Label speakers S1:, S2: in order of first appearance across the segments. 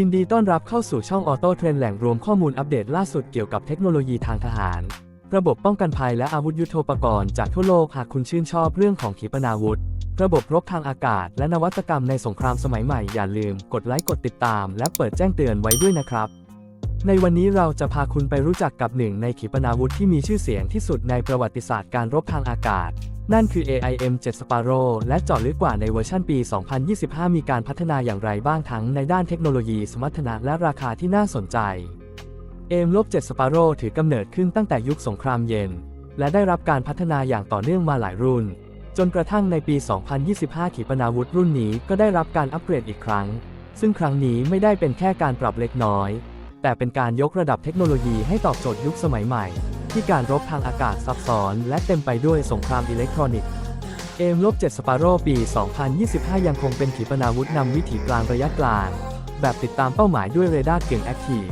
S1: ยินดีต้อนรับเข้าสู่ช่องออโต้เทรนแหล่งรวมข้อมูลอัปเดตล่าสุดเกี่ยวกับเทคโนโลยีทางทหาร ระบบป้องกันภัยและอาวุธยุโทโธปกรณ์จากทั่วโลกหากคุณชื่นชอบเรื่องของขีปนาวุธ ระบบรบทางอากาศ และนวัตกรรมในสงครามสมัยใหม่อย่าลืม กดไลค์กดติดตาม และเปิดแจ้งเตือนไว้ด้วยนะครับ ในวันนี้เราจะพาคุณไปรู้จักกับหนึ่งในขีปนาวุธที่มีชื่อเสียงที่สุดในประวัติศาสตร์การรบทางอากาศ นั่นคือ AIM 7 Sparrow และเจาะลึกกว่าในเวอร์ชันปี 2025 มีการพัฒนาอย่างไรบ้างทั้งในด้านเทคโนโลยีสมรรถนะและราคาที่น่าสนใจ AIM 7 Sparrow ถือกำเนิดขึ้นตั้งแต่ยุคสงครามเย็น และได้รับการพัฒนาอย่างต่อเนื่องมาหลายรุ่น จนกระทั่งในปี 2025 ขีปนาวุธรุ่นนี้ก็ได้รับการอัปเกรดอีกครั้ง ซึ่งครั้งนี้ไม่ได้เป็นแค่การปรับเล็กน้อย แต่เป็นการยกระดับเทคโนโลยีให้ตอบโจทย์ยุคสมัยใหม่ ที่การรบทางอากาศซับซ้อน และเต็มไปด้วยสงครามอิเล็กทรอนิกส์เอมลบ7สปาโร่ปี 2025 ยังคงเป็นขีปนาวุธนำวิถีกลางระยะกลาง แบบติดตามเป้าหมายด้วยเรดาร์เก่งแอคทีฟ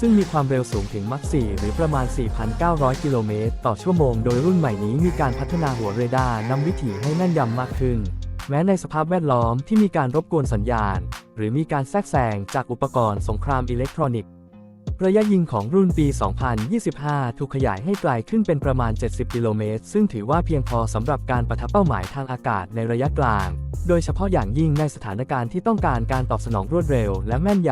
S1: ซึ่งมีความเร็วสูงถึงมัก4หรือประมาณ 4,900 กิโลเมตร ต่อชั่วโมง โดยรุ่นใหม่นี้มีการพัฒนาหัวเรดาร์นำวิถีให้แม่นยำมากขึ้น แม้ในสภาพแวดล้อมที่มีการรบกวนสัญญาณ หรือมีการแทรกแซงจากอุปกรณ์สงครามอิเล็กทรอนิกส์ ระยะยิงของรุ่นปี 2025 ถูกขยายให้ไกลขึ้นเป็นประมาณ 70 กิโลเมตร ซึ่งถือว่าเพียงพอสำหรับการปะทะเป้าหมายทางอากาศในระยะกลาง โดยเฉพาะอย่างยิ่งในสถานการณ์ที่ต้องการการตอบสนองรวดเร็วและแม่นย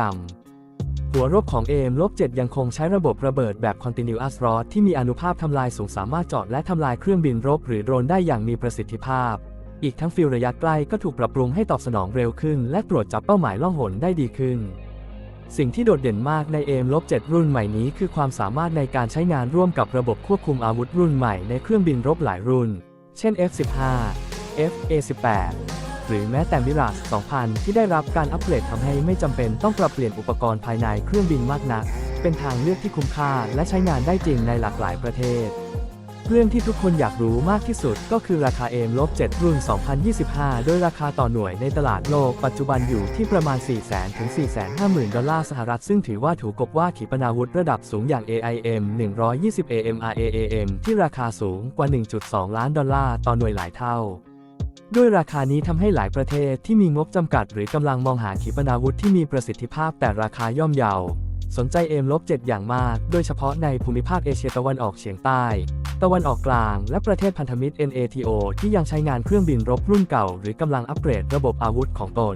S1: ำ หัวรบของ AM-7 ยังคงใช้ระบบระเบิดแบบ Continuous Rod ที่มีอนุภาพทำลายสูงสามารถเจาะและทำลายเครื่องบินรบหรือโดรนได้อย่างมีประสิทธิภาพ อีกทั้งฟิลระยะใกล้ก็ถูกปรับปรุงให้ตอบสนองเร็วขึ้น และตรวจจับเป้าหมายล่องหนได้ดีขึ้น สิ่งที่โดดเด่นมากใน AM-7 รุ่นใหม่นี้คือความสามารถในการใช้งานร่วมกับระบบควบคุมอาวุธรุ่นใหม่ในเครื่องบินรบหลายรุ่น เช่น F-15 F-A-18 หรือแม้แต่มิราส2000 ที่ได้รับการอัปเกรดทำให้ไม่จำเป็นต้องปรับเปลี่ยนอุปกรณ์ภายในเครื่องบินมากนัก เป็นทางเลือกที่คุ้มค่าและใช้งานได้จริงในหลากหลายประเทศ เรื่องที่ทุกคนอยากรู้มากที่สุดก็คือราคา AM-7 รุ่น 2025 โดยราคาต่อหน่วยในตลาดโลกปัจจุบันอยู่ที่ประมาณ 400,000 ถึง 450,000 ดอลลาร์สหรัฐ ซึ่งถือว่าถูกกบว่าขีปนาวุธระดับสูงอย่าง AIM 120 AMRAAM ที่ราคาสูงกว่า 1.2 ล้านดอลลาร์ต่อหน่วยหลายเท่าด้วยราคานี้ทำให้หลายประเทศที่มีงบจำกัดหรือกำลังมองหาขีปนาวุธที่มีประสิทธิภาพแต่ราคาย่อมเยา สนใจเอ็มลบ7อย่างมาก โดยเฉพาะในภูมิภาคเอเชียตะวันออกเฉียงใต้ ตะวันออกกลาง และประเทศพันธมิตร NATO ที่ยังใช้งานเครื่องบินรบรุ่นเก่า หรือกำลังอัปเกรดระบบอาวุธของตน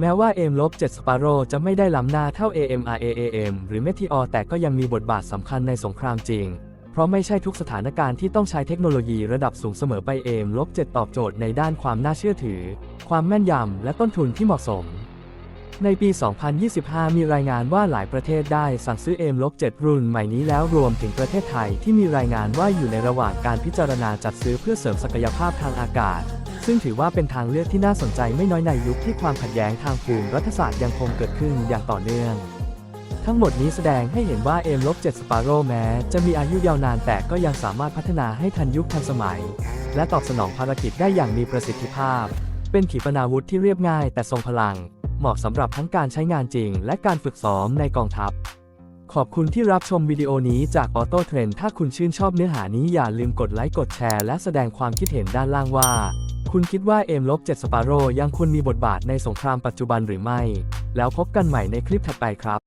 S1: แม้ว่าเอมลบ7 Sparrow จะไม่ได้ล้ำหน้าเท่า AMRAAM หรือ Meteor แต่ก็ยังมีบทบาทสำคัญในสงครามจริง เพราะไม่ใช่ทุกสถานการณ์ที่ต้องใช้เทคโนโลยีระดับสูงเสมอไปเอมลบ7ตอบโจทย์ในด้านความน่าเชื่อถือ ความแม่นยำและต้นทุนที่เหมาะสม ในปี 2025 มีรายงานว่าหลายประเทศได้สั่งซื้อเอมลบ7รุ่นใหม่นี้แล้วรวมถึงประเทศไทยที่มีรายงานว่าอยู่ในระหว่างการพิจารณาจัดซื้อเพื่อเสริมศักยภาพทางอากาศ ซึ่งถือว่าเป็นทางเลือกที่น่าสนใจไม่น้อยในยุคที่ความขัดแย้งทางภูมิรัฐศาสตร์ยังคงเกิดขึ้นอย่างต่อเนื่อง ทั้งหมดนี้แสดงให้เห็นว่าเอมลบ7 Sparrow แม้ จะมีอายุยาวนานแต่ก็ยังสามารถพัฒนาให้ทันยุคทันสมัย และตอบสนองภารกิจได้อย่างมีประสิทธิภาพ เป็นขีปนาวุธที่เรียบง่ายแต่ทรงพลัง เหมาะสำหรับทั้งการใช้งานจริง และการฝึกซ้อมในกองทัพ ขอบคุณที่รับชมวิดีโอนี้จากออโต้เทรนถ้าคุณชื่นชอบเนื้อหานี้อย่าลืมกดไลค์กดแชร์และแสดงความคิดเห็นด้านล่างว่า คุณคิดว่าเอมลบ7 Sparrow ยังควรมีบทบาทในสงครามปัจจุบันหรือไม่ แล้วพบกันใหม่ในคลิปถัดไปครับ